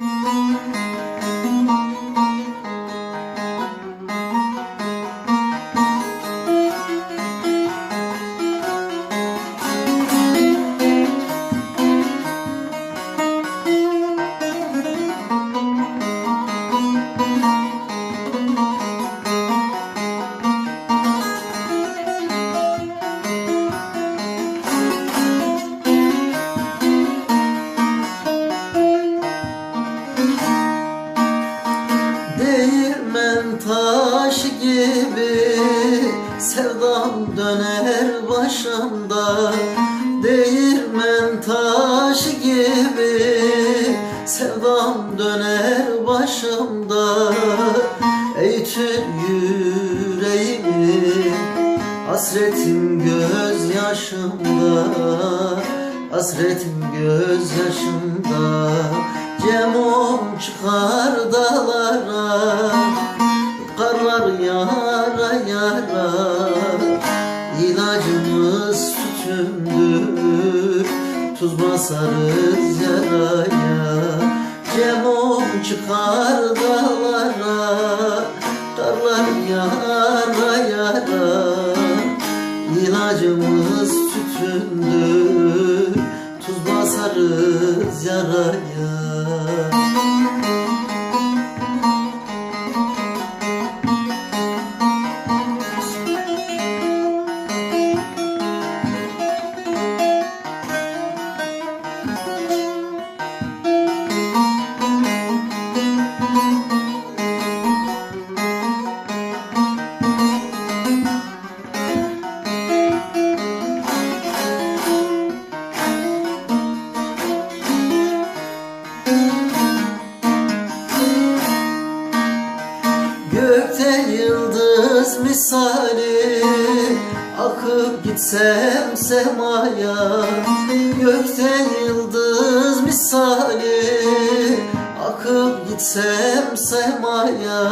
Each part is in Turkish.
Değirmen taşı gibi sevdam döner başımda. Değirmen taşı gibi sevdam döner başımda. Ey tül yüreğimi hasretim gözyaşımda. Hasretim gözyaşımda. Cemom çıkar dağlara Tütündür Tuz basarız yaraya Cemom çıkar dağlara Karlar yara yara İlacımız tütündür Tuz basarız yaraya Gökte yıldız misali Akıp gitsem semaya Gökte yıldız misali. Akıp gitsem semaya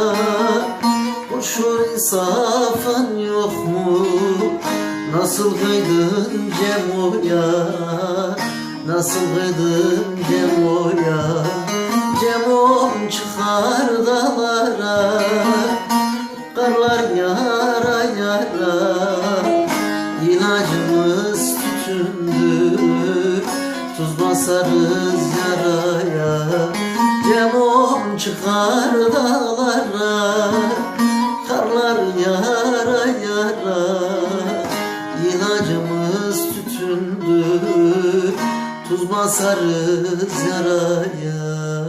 Kurşun insafın yok mu? Nasıl kıydın Cemo'ya? Nasıl kıydın Cemo'ya Yalnız tütündür. Tuz basarız yaraya. Cemom çıkar dağlara. Karlar yara yara. İlacımız tütündür. Tuz basarız yaraya.